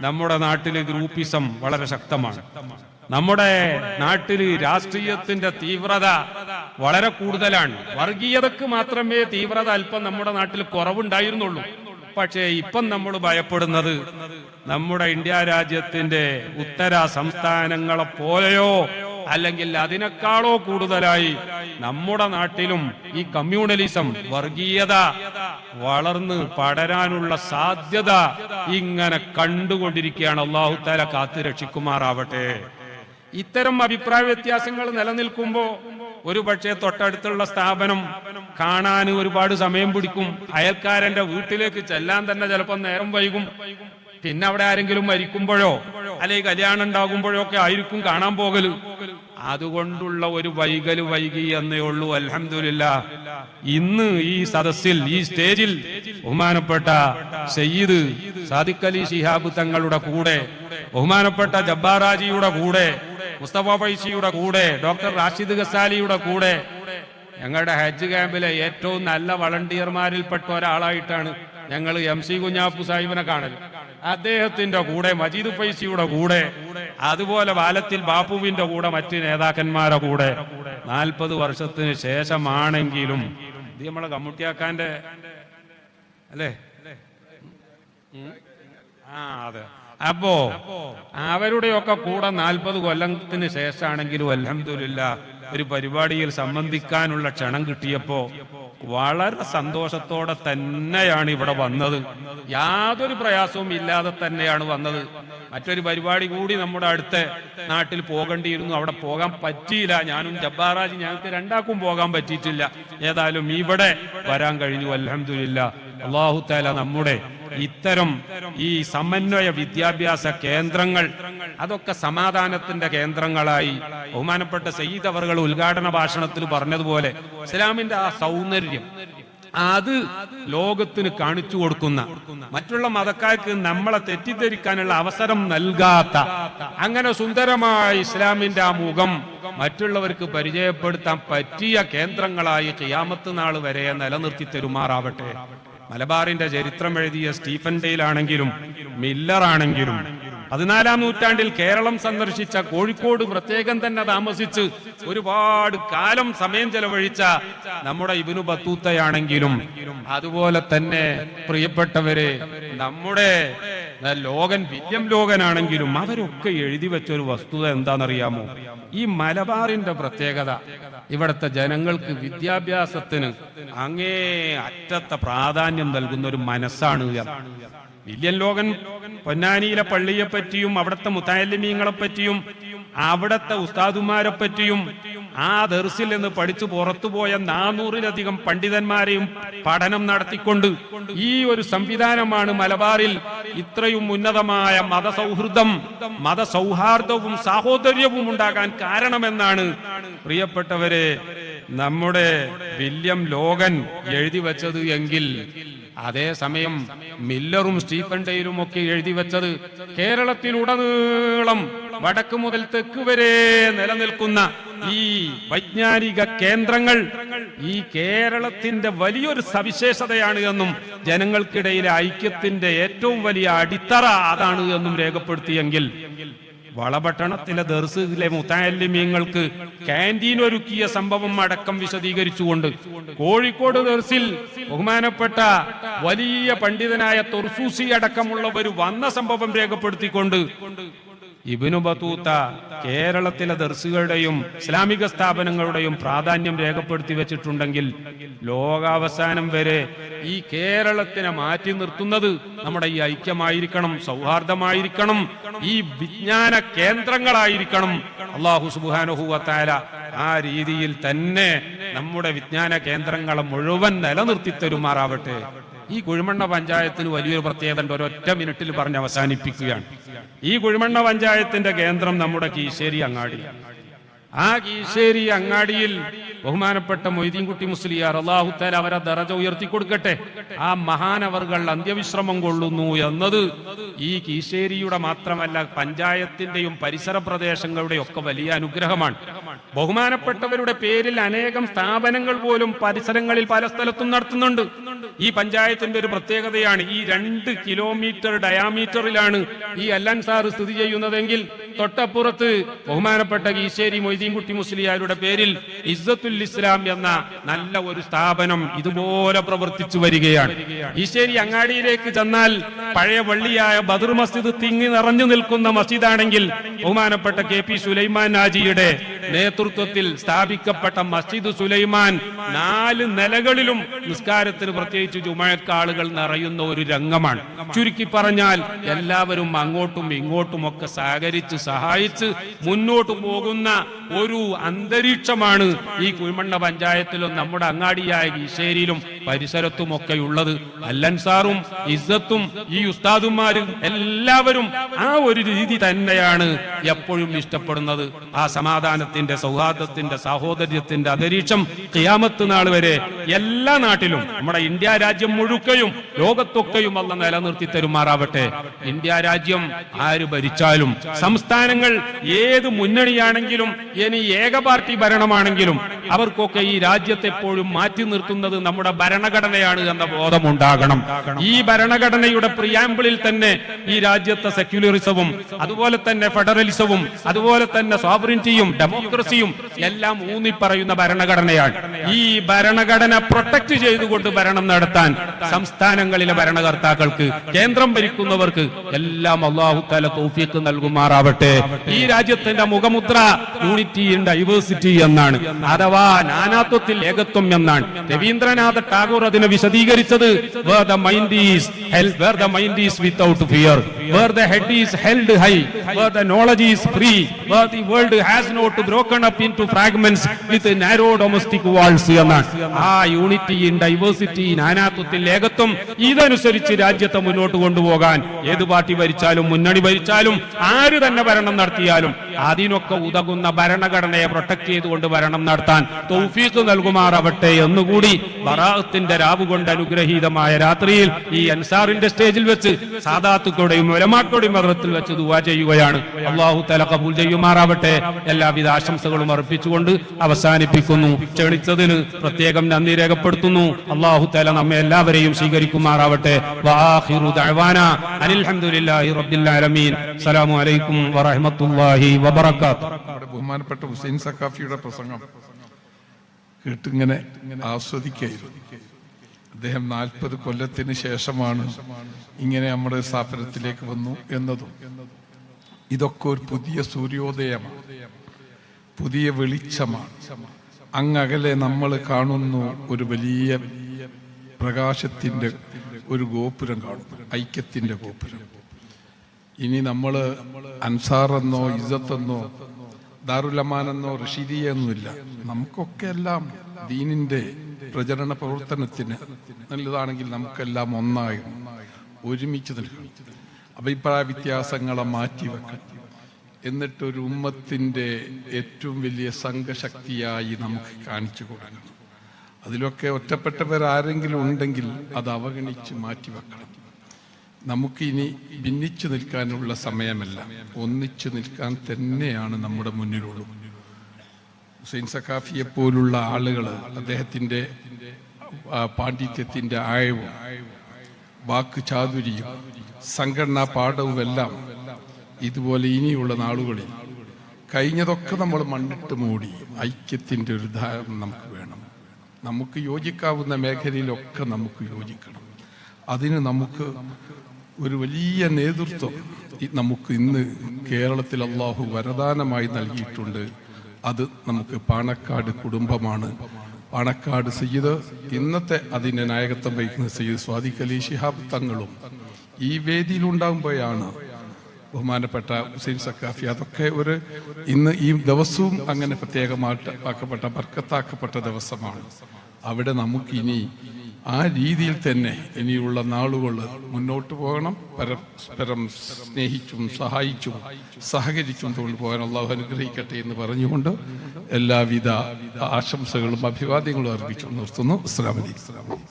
നമ്മുടെ നാട്ടിൽ ഗ്രൂപ്പിസം വളരെ ശക്തമാണ്. നമ്മുടെ നാട്ടിൽ രാഷ്ട്രീയത്തിന്റെ തീവ്രത വളരെ കൂടുതലാണ്. വർഗീയതക്ക് മാത്രമേ തീവ്രത അല്പം നമ്മുടെ നാട്ടിൽ കുറവുണ്ടായിരുന്നുള്ളൂ. പക്ഷേ ഇപ്പം നമ്മൾ ഭയപ്പെടുന്നത് നമ്മുടെ ഇന്ത്യ രാജ്യത്തിന്റെ ഉത്തര സംസ്ഥാനങ്ങളെ പോലെയോ അല്ലെങ്കിൽ അതിനേക്കാളോ കൂടുതലായി നമ്മുടെ നാട്ടിലും ഈ കമ്മ്യൂണലിസം വർഗീയത വളർന്ന് പടരാനുള്ള സാധ്യത ഇങ്ങനെ കണ്ടുകൊണ്ടിരിക്കുകയാണ്. അള്ളാഹു താല കാത്തു രക്ഷിക്കുമാറാവട്ടെ. ഇത്തരം അഭിപ്രായ വ്യത്യാസങ്ങൾ നിലനിൽക്കുമ്പോ ഒരു പക്ഷേ തൊട്ടടുത്തുള്ള സ്ഥാപനം കാണാൻ ഒരുപാട് സമയം പിടിക്കും. അയൽക്കാരന്റെ വീട്ടിലേക്ക് ചെല്ലാൻ തന്നെ ചിലപ്പോൾ നേരം വൈകും. പിന്നെ അവിടെ ആരെങ്കിലും മരിക്കുമ്പോഴോ അല്ലെങ്കിൽ കല്യാണം ഉണ്ടാകുമ്പോഴോ ഒക്കെ ആയിരിക്കും കാണാൻ പോകൽ. അതുകൊണ്ടുള്ള ഒരു വൈകൽ വൈകി എന്നേ ഉള്ളൂ. അലഹമില്ല ഇന്ന് ഈ സദസ്സിൽ ഈ സ്റ്റേജിൽ ബഹുമാനപ്പെട്ട സയ്യിദ് സാദിഖ് അലി ശിഹാബ് തങ്ങളുടെ കൂടെ ബഹുമാനപ്പെട്ട ജബ്ബാറാജിയുടെ കൂടെ മുസ്തഫ ഫൈസിയുടെ കൂടെ ഡോക്ടർ റാഷിദ് ഗസാലിയുടെ കൂടെ ഞങ്ങളുടെ ഹജ്ജ് ക്യാമ്പിലെ ഏറ്റവും നല്ല വളണ്ടിയർമാരിൽപ്പെട്ട ഒരാളായിട്ടാണ് ഞങ്ങൾ എം സി കുഞ്ഞാപ്പു സാഹിബിനെ കാണൽ അദ്ദേഹത്തിന്റെ കൂടെ മജീദ് ഫൈസിയുടെ കൂടെ അതുപോലെ ബാലത്തിൽ ബാപ്പുവിന്റെ കൂടെ മറ്റ് നേതാക്കന്മാരുടെ കൂടെ. നാൽപ്പത് വർഷത്തിന് ശേഷമാണെങ്കിലും ഇത് നമ്മളെ കമ്മുട്ടിയാക്കാന്റെ അല്ലേ? ആ അതെ. അപ്പോ അവരുടെയൊക്കെ കൂടെ നാൽപ്പത് കൊല്ലത്തിന് ശേഷമാണെങ്കിലും അലഹമില്ല ഒരു പരിപാടിയിൽ സംബന്ധിക്കാനുള്ള ക്ഷണം കിട്ടിയപ്പോ വളരെ സന്തോഷത്തോടെ തന്നെയാണ് ഇവിടെ വന്നത്. യാതൊരു പ്രയാസവും ഇല്ലാതെ തന്നെയാണ് വന്നത്. മറ്റൊരു പരിപാടി കൂടി നമ്മുടെ അടുത്ത നാട്ടിൽ പോകേണ്ടിയിരുന്നു. അവിടെ പോകാൻ പറ്റിയില്ല. ഞാനും ജബ്ബാറാജി ഞങ്ങൾക്ക് രണ്ടാക്കും പോകാൻ പറ്റിയിട്ടില്ല. ഏതായാലും ഇവിടെ വരാൻ കഴിഞ്ഞു. അലഹമില്ല അള്ളാഹു താല നമ്മുടെ ഇത്തരം ഈ സമന്വയ വിദ്യാഭ്യാസ കേന്ദ്രങ്ങൾ അതൊക്കെ സമാധാനത്തിന്റെ കേന്ദ്രങ്ങളായി. ബഹുമാനപ്പെട്ട സയ്യിദ് അവർകൾ ഉദ്ഘാടന ഭാഷണത്തിൽ പറഞ്ഞതുപോലെ ഇസ്ലാമിന്റെ ആ സൗന്ദര്യം അത് ലോകത്തിന് കാണിച്ചു കൊടുക്കുന്ന മറ്റുള്ള മതക്കാർക്ക് നമ്മളെ തെറ്റിദ്ധരിക്കാനുള്ള അവസരം നൽകാത്ത അങ്ങനെ സുന്ദരമായ ഇസ്ലാമിന്റെ ആ മുഖം മറ്റുള്ളവർക്ക് പരിചയപ്പെടുത്താൻ പറ്റിയ കേന്ദ്രങ്ങളായി ക്യാമത്ത് നാൾ വരെ നിലനിർത്തി തരുമാറാവട്ടെ. മലബാറിന്റെ ചരിത്രം എഴുതിയ സ്റ്റീഫൻ ഡെയിലാണെങ്കിലും മില്ലർ ആണെങ്കിലും പതിനാലാം നൂറ്റാണ്ടിൽ കേരളം സന്ദർശിച്ച കോഴിക്കോട് പ്രത്യേകം തന്നെ താമസിച്ച് ഒരുപാട് കാലം സമയം ചെലവഴിച്ച നമ്മുടെ ഇബിനു ബത്തൂത്തയാണെങ്കിലും അതുപോലെ തന്നെ പ്രിയപ്പെട്ടവരെ നമ്മുടെ ലോകൻ വില്യം ലോകനാണെങ്കിലും അവരൊക്കെ എഴുതി വെച്ചൊരു വസ്തുത എന്താണെന്നറിയാമോ? ഈ മലബാറിന്റെ പ്രത്യേകത. ഇവിടുത്തെ ജനങ്ങൾക്ക് വിദ്യാഭ്യാസത്തിന് അങ്ങേ അറ്റത്തെ പ്രാധാന്യം നൽകുന്ന ഒരു മനസ്സാണ് വില്യൻ വില്യം ലോകൻ പൊന്നാനിയിലെ പള്ളിയെ പറ്റിയും അവിടുത്തെ മുത്തായലിമീങ്ങളെ പറ്റിയും അവിടത്തെ ഉസ്താദുമാരെ പറ്റിയും ആ ദർസിൽ നിന്ന് പഠിച്ചു പുറത്തുപോയ നാനൂറിലധികം പണ്ഡിതന്മാരെയും പഠനം നടത്തിക്കൊണ്ട് ഈ ഒരു സംവിധാനമാണ് മലബാറിൽ ഇത്രയും ഉന്നതമായ മതസൗഹൃദം മതസൗഹാർദ്ദവും സാഹോദര്യവും ഉണ്ടാകാൻ കാരണമെന്നാണ്. പ്രിയപ്പെട്ടവരെ നമ്മുടെ വില്യം ലോകൻ എഴുതി വച്ചത് എങ്കിൽ അതേസമയം മില്ലറും സ്റ്റീഫൻ ഡെയിലും ഒക്കെ എഴുതി വച്ചത് കേരളത്തിലുടനീളം വടക്ക് മുതൽ തെക്ക് വരെ നിലനിൽക്കുന്ന ഈ വൈജ്ഞാനിക കേന്ദ്രങ്ങൾ ഈ കേരളത്തിന്റെ വലിയൊരു സവിശേഷതയാണ് എന്നും ജനങ്ങൾക്കിടയിലെ ഐക്യത്തിന്റെ ഏറ്റവും വലിയ അടിത്തറ അതാണ് എന്നും രേഖപ്പെടുത്തിയെങ്കിൽ വളപട്ടണത്തിലെ ദർസിലെ മുത്തായല്യങ്ങൾക്ക് ക്യാന്റീൻ ഒരുക്കിയ സംഭവം അടക്കം വിശദീകരിച്ചുകൊണ്ട് കോഴിക്കോട് ദർസിൽ ബഹുമാനപ്പെട്ട വലിയ പണ്ഡിതനായ തൊർസൂസി അടക്കമുള്ളവർ വന്ന സംഭവം രേഖപ്പെടുത്തിക്കൊണ്ട് ഇബിനു ബത്തൂത്ത കേരളത്തിലെ ദർസുകളുടെയും ഇസ്ലാമിക സ്ഥാപനങ്ങളുടെയും പ്രാധാന്യം രേഖപ്പെടുത്തി വെച്ചിട്ടുണ്ടെങ്കിൽ ലോകാവസാനം വരെ ഈ കേരളത്തിനെ മാറ്റി നിർത്തുന്നത് നമ്മുടെ ഈ ഐക്യമായിരിക്കണം സൗഹാർദ്ദമായിരിക്കണം ഈ വിജ്ഞാന കേന്ദ്രങ്ങളായിരിക്കണം. അള്ളാഹു സുബാനുഹൂവത്തായ ആ രീതിയിൽ തന്നെ നമ്മുടെ വിജ്ഞാന കേന്ദ്രങ്ങളെ മുഴുവൻ നിലനിർത്തി തരുമാറാവട്ടെ. ഈ കുഴിമണ്ണ പഞ്ചായത്തിന് വലിയൊരു പ്രത്യേകത ഉണ്ട് ഒരൊറ്റ മിനിറ്റിൽ പറഞ്ഞ് അവസാനിപ്പിക്കുകയാണ്. ഈ കുഴിമണ്ണ പഞ്ചായത്തിന്റെ കേന്ദ്രം നമ്മുടെ കീശേരി അങ്ങാടി. ആ കീശേരി അങ്ങാടിയിൽ ബഹുമാനപ്പെട്ട മൊയ്തീൻകുട്ടി മുസ്ലിയാർ അള്ളാഹുത്താൽ അവരെ ദറജ ഉയർത്തി കൊടുക്കട്ടെ. ആ മഹാനവറുകൾ അന്ത്യവിശ്രമം കൊള്ളുന്നു എന്നത് ഈ കീശേരിയുടെ മാത്രമല്ല പഞ്ചായത്തിന്റെയും പരിസര പ്രദേശങ്ങളുടെയും ഒക്കെ വലിയ അനുഗ്രഹമാണ്. ബഹുമാനപ്പെട്ടവരുടെ പേരിൽ അനേകം സ്ഥാപനങ്ങൾ പോലും പരിസരങ്ങളിൽ പല സ്ഥലത്തും നടത്തുന്നുണ്ട്. ഈ പഞ്ചായത്തിന്റെ ഒരു പ്രത്യേകതയാണ് ഈ രണ്ട് കിലോമീറ്റർ ഡയാമീറ്ററിലാണ് ഈ അല്ലൻസാർ സ്ഥിതി ചെയ്യുന്നതെങ്കിൽ തൊട്ടപ്പുറത്ത് ബഹുമാനപ്പെട്ട ഈശ്ശേരി മൊയ്തീൻകുട്ടി മുസ്ലിയാരുടെ പേരിൽ ഇസ്സത്തുൽ ഇസ്ലാം എന്ന നല്ല ഒരു സ്ഥാപനം ഇതുപോലെ പ്രവർത്തിച്ചു വരികയാണ്. ഈശ്ശേരി അങ്ങാടിയിലേക്ക് ചെന്നാൽ പഴയ വള്ളിയായ ബദർ മസ്ജിദ് തിങ്ങി നിറഞ്ഞു നിൽക്കുന്ന മസ്ജിദാണെങ്കിൽ ബഹുമാനപ്പെട്ട കെ പി സുലൈമാൻ നാജിയുടെ നേതൃത്വത്തിൽ സ്ഥാപിക്കപ്പെട്ട മസ്ജിദ് സുലൈമാൻ നാല് നിലകളിലും നിസ്കാരത്തിന് പ്രത്യേകിച്ച് ജുമഴക്ക് ആളുകൾ നിറയുന്ന ഒരു രംഗമാണ്. ചുരുക്കി പറഞ്ഞാൽ എല്ലാവരും അങ്ങോട്ടും ഇങ്ങോട്ടും ഒക്കെ സഹകരിച്ച് സഹായിച്ച് മുന്നോട്ട് പോകുന്ന ഒരു അന്തരീക്ഷമാണ് ഈ കുഴിമണ്ണ പഞ്ചായത്തിലും നമ്മുടെ അങ്ങാടിയായ ഈശ്ശേരിയിലും പരിസരത്തും ഒക്കെ ഉള്ളത് അല്ലൻസാറും ഇസ്സത്തും ഈ ഉസ്താദുമാരും എല്ലാവരും ആ ഒരു രീതി തന്നെയാണ് എപ്പോഴും ഇഷ്ടപ്പെടുന്നത്. ആ സമാധാനത്തിന്റെ സൗഹാർദ്ദത്തിന്റെ സാഹോദര്യത്തിന്റെ അന്തരീക്ഷം കിയാമത്ത് നാൾ വരെ എല്ലാ നാട്ടിലും നമ്മുടെ ഇന്ത്യ രാജ്യം മുഴുക്കയും ലോകത്തൊക്കെയും അല്ല നിലനിർത്തി തരുമാറാവട്ടെ. ഇന്ത്യ രാജ്യം ആര് ഭരിച്ചാലും സംസ്ഥാനങ്ങൾ ഏത് മുന്നണിയാണെങ്കിലും ഇനി ഏക പാർട്ടി ഭരണമാണെങ്കിലും അവർക്കൊക്കെ ഈ രാജ്യത്തെപ്പോഴും മാറ്റി നിർത്തുന്നത് നമ്മുടെ ഭരണഘടനയാണ് എന്ന ബോധമുണ്ടാകണം. ഈ ഭരണഘടനയുടെ പ്രിയാമ്പിളിൽ തന്നെ ഈ രാജ്യത്തെ സെക്യുലറിസവും അതുപോലെ തന്നെ ഫെഡറലിസവും അതുപോലെ തന്നെ സോവറിറ്റിയും ഡെമോക്രസിയും എല്ലാം ഊന്നിപ്പറയുന്ന ഭരണഘടനയാണ്. ഈ ഭരണഘടന പ്രൊട്ടക്ട് ചെയ്തുകൊണ്ട് ഭരണം നടത്താൻ സംസ്ഥാനങ്ങളിലെ ഭരണകർത്താക്കൾക്ക് കേന്ദ്രം ഭരിക്കുന്നവർക്ക് എല്ലാം അള്ളാഹു തല തോഫിക്ക് നൽകുമാറാവട്ടെ. ഈ രാജ്യത്തിന്റെ മുഖമുദ്ര യൂണിറ്റി ഇൻ ഡൈവേഴ്സിറ്റി എന്നാണ്. അഥവാ നാനാത്വത്തിൽ ഏകത്വം എന്നാണ്. രവീന്ദ്രനാഥ ടാഗോർ അതിനെ വിശദീകരിച്ചത് where the mind is held where the mind is without fear where the head is held high where the knowledge is free where the world has not broken up into fragments with narrow domestic walls എന്നാണ് ആ unity in diversity നാനാത്വത്തിൽ ഏകത്വം ഇതനുസരിച്ച് രാജ്യത്തെ മുന്നോട്ട് കൊണ്ടുപോകാൻ ഏത് party ഭരിച്ചാലും മുന്നണി ഭരിച്ചാലും ആര് തന്നെ ഭരണം നടത്തിയാലും അതിനൊക്കെ ഉതകുന്ന ഭരണഘടനയെ പ്രൊട്ടക്ട് ചെയ്തുകൊണ്ട് ഭരണം നടത്താൻ തൗഫീഖ് നൽകുമാറാവട്ടെ എന്നുകൂടി ബറാഅത്തിന്റെ രാവ് കൊണ്ട് അനുഗ്രഹീതമായ രാത്രിയിൽ ഈ അൻസാറിന്റെ സ്റ്റേജിൽ വെച്ച് സാദാത്തുക്കളുടെയും ഒലമാക്കളുടെയും മരണത്തിൽ വെച്ച് ദുവാ ചെയ്യുകയാണ്. അള്ളാഹു തല കബൂൽ ചെയ്യുമാറാവട്ടെ. എല്ലാവിധ ആശംസകളും അർപ്പിച്ചുകൊണ്ട് അവസാനിപ്പിക്കുന്നു. ക്ഷണിച്ചതിന് പ്രത്യേകം നന്ദി രേഖപ്പെടുത്തുന്നു. അള്ളാഹു തല നമ്മെ എല്ലാവരെയും സ്വീകരിക്കുമാറാവട്ടെ. വാഹിറു ദഅ്വാന അനിൽ ഹംദുലില്ലാഹി റബ്ബിൽ ആലമീൻ. അലൈക്കും വറഹ്മത്തുള്ളാഹി ബഹുമാനപ്പെട്ട ഹുസൈൻ സക്കാഫിയുടെ പ്രസംഗം കേട്ടിങ്ങനെ ആസ്വദിക്കായിരുന്നു. അദ്ദേഹം നാൽപ്പത് കൊല്ലത്തിന് ശേഷമാണ് ഇങ്ങനെ നമ്മുടെ സ്ഥാപനത്തിലേക്ക് വന്നു എന്നതും. ഇതൊക്കെ ഒരു പുതിയ സൂര്യോദയമാണ് പുതിയ വെളിച്ചമാണ്. അങ്ങകലെ നമ്മൾ കാണുന്നു ഒരു വലിയ പ്രകാശത്തിന്റെ ഒരു ഗോപുരം കാണുന്നു ഐക്യത്തിന്റെ ഗോപുരം. ഇനി നമ്മൾ അൻസാറെന്നോ ഇസത്തെന്നോ ദാറുലമാനെന്നോ റഷീദിയെന്നോ നമുക്കൊക്കെ എല്ലാം ദീനിന്റെ പ്രചരണ പ്രവർത്തനത്തിന് നല്ലതാണെങ്കിൽ നമുക്കെല്ലാം ഒന്നായി ഒരുമിച്ച് നിൽക്കണം. അഭിപ്രായ വ്യത്യാസങ്ങളെ മാറ്റിവെക്കണം എന്നിട്ടൊരു ഉമ്മത്തിന്റെ ഏറ്റവും വലിയ സംഘശക്തിയായി നമുക്ക് കാണിച്ചു കൊടുക്കണം. അതിലൊക്കെ ഒറ്റപ്പെട്ടവരാരെങ്കിലും ഉണ്ടെങ്കിൽ അത് അവഗണിച്ച് മാറ്റിവെക്കണം നമുക്കിനി ഭിന്നിച്ചു നിൽക്കാനുള്ള സമയമല്ല. ഒന്നിച്ചു നിൽക്കാൻ തന്നെയാണ് നമ്മുടെ മുന്നിലുള്ളത് ഹുസൈൻ സഖാഫിയെ പോലുള്ള ആളുകൾ അദ്ദേഹത്തിന്റെ പാണ്ഡിത്യത്തിന്റെ ആയവും വാക്ക് ചാതുരിയും സംഘടനാ പാഠവുമെല്ലാം ഇതുപോലെ ഇനിയുള്ള നാളുകളിൽ കഴിഞ്ഞതൊക്കെ നമ്മൾ മണ്ണിട്ട് മൂടി ഐക്യത്തിന്റെ ഒരു ധാരണ നമുക്ക് വേണം. നമുക്ക് യോജിക്കാവുന്ന മേഖലയിലൊക്കെ നമുക്ക് യോജിക്കണം. അതിന് നമുക്ക് ഒരു വലിയ നേതൃത്വം നമുക്ക് ഇന്ന് കേരളത്തിൽ അള്ളാഹു വരദാനമായി നൽകിയിട്ടുണ്ട്. അത് നമുക്ക് പാണക്കാട് കുടുംബമാണ്. പാണക്കാട് സയ്യിദ് ഇന്നത്തെ അതിന്റെ നായകത്വം വഹിക്കുന്ന സയ്യിദ് സ്വാദിഖ് അലി ഷിഹാബ് തങ്ങളും ഈ വേദിയിലുണ്ടാകുമ്പോഴാണ് ബഹുമാനപ്പെട്ട ഹുസൈൻ സക്കാഫി അതൊക്കെ ഒരു ഇന്ന് ഈ ദിവസവും അങ്ങനെ പ്രത്യേകമായിട്ട് ആക്കപ്പെട്ട ബർക്കത്താക്കപ്പെട്ട ദിവസമാണ്. അവിടെ നമുക്കിനി ആ രീതിയിൽ തന്നെ ഇനിയുള്ള നാളുകൾ മുന്നോട്ട് പോകണം. പരസ്പരം സ്നേഹിച്ചും സഹായിച്ചും സഹകരിച്ചും കൊണ്ടുപോകാൻ അള്ളാഹു അനുഗ്രഹിക്കട്ടെ എന്ന് പറഞ്ഞുകൊണ്ട് എല്ലാവിധ ആശംസകളും അഭിവാദ്യങ്ങളും അർപ്പിച്ചു നിർത്തുന്നു. അസ്സലാമു അലൈക്കും.